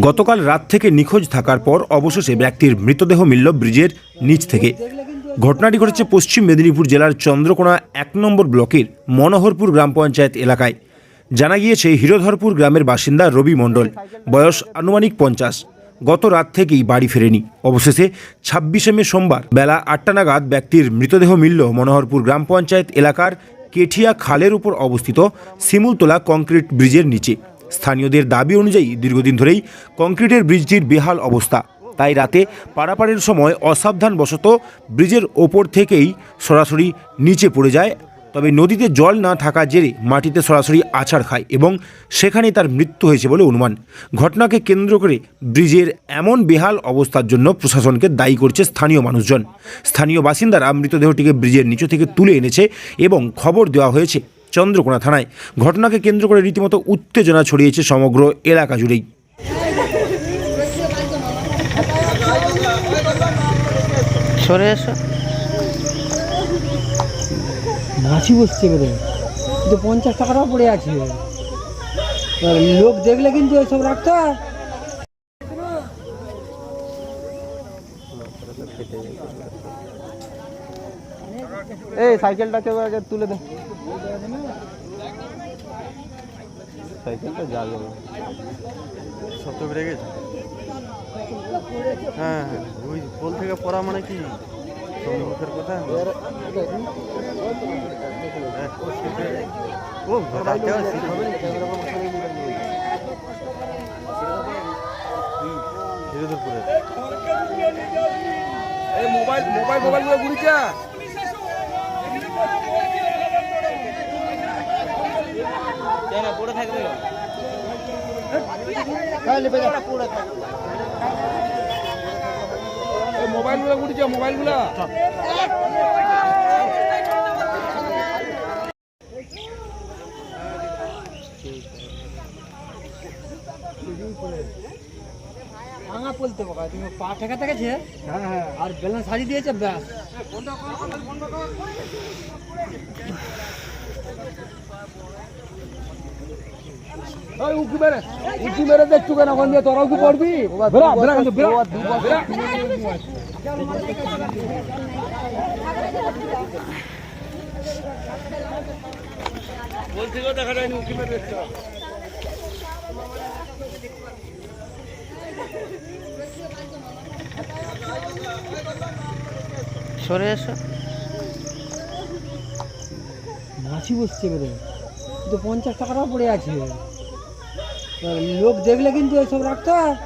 গতকাল রাত থেকে নিখোঁজ থাকার পর অবশেষে ব্যক্তির মৃতদেহ মিলল ব্রিজের নিচ থেকে। ঘটনাটি ঘটেছে পশ্চিম মেদিনীপুর জেলার চন্দ্রকোনা এক নম্বর ব্লকের মনোহরপুর গ্রাম পঞ্চায়েত এলাকায়। জানা গিয়েছে, হিরোধরপুর গ্রামের বাসিন্দা রবি মণ্ডল। বয়স আনুমানিক পঞ্চাশ। গত রাত থেকেই বাড়ি ফেরেনি। অবশেষে ছাব্বিশে মে সোমবার বেলা আটটা নাগাদ ব্যক্তির মৃতদেহ মিলল মনোহরপুর গ্রাম পঞ্চায়েত এলাকার কেঠিয়া খালের উপর অবস্থিত শিমুলতলা কংক্রিট ব্রিজের নিচে। স্থানীয়দের দাবি অনুযায়ী দীর্ঘদিন ধরেই কংক্রিটের ব্রিজটির বেহাল অবস্থা। তাই রাতে পারাপারের সময় অসাবধানবশত ব্রিজের ওপর থেকেই সরাসরি নিচে পড়ে যায় তবে নদীতে জল না থাকা জেরে মাটিতে সরাসরি আছাড় খায় এবং সেখানে তার মৃত্যু হয়েছে বলে অনুমান। ঘটনাকে কেন্দ্র করে ব্রিজের এমন বেহাল অবস্থার জন্য প্রশাসনকে দায়ী করছে স্থানীয় মানুষজন। স্থানীয় বাসিন্দারা মৃতদেহটিকে ব্রিজের নিচে থেকে তুলে এনেছে এবং খবর দেওয়া হয়েছে চন্দ্রকোনা থানায়। ঘটনাকে কেন্দ্র করে রীতিমতো উত্তেজনা ছড়িয়েছে সমগ্র এলাকা জুড়েই। সরে এসো। মাছি বসছে এবারে। কিন্তু পঞ্চাশ টাকাটাও পড়ে আছে। লোক দেখলে কিন্তু এসব রাখতে হয়। এই সাইকেলটা কেউ আগে তুলে দে। সাইকেলটা যাবে। সব তো বেড়ে গেছে? হ্যাঁ হ্যাঁ। ওই পোল থেকে পড়া মানে কি? সম্মুখের কথা? হ্যাঁ, ও শিখে- ও রাতে আর শিখাবে না। হুম, হিরোধরপুরে। এই মোবাইল মোবাইল মোবাইলগুলো ঘুরিছে এই মোবাইলগুলো ঘুরিছে মোবাইলগুলো। ভাঙা বলতে বাবা তুমি পা ঠেকা থেকেছে? হ্যাঁ হ্যাঁ। আর ব্যালেন্স সাজিয়ে দিয়েছে ব্যাস। ওই উকি মেরে উকি মেরে দেখছু কেন? ওখান দিয়ে তোরা উকি পড়বি? কিন্তু বেরা মেরে সরে এসো। মাছি বসছে এবারে তো পঞ্চাশ টাকাটাও পড়ে আছে। লোক দেখলে কিন্তু এসব রাখতে হয়।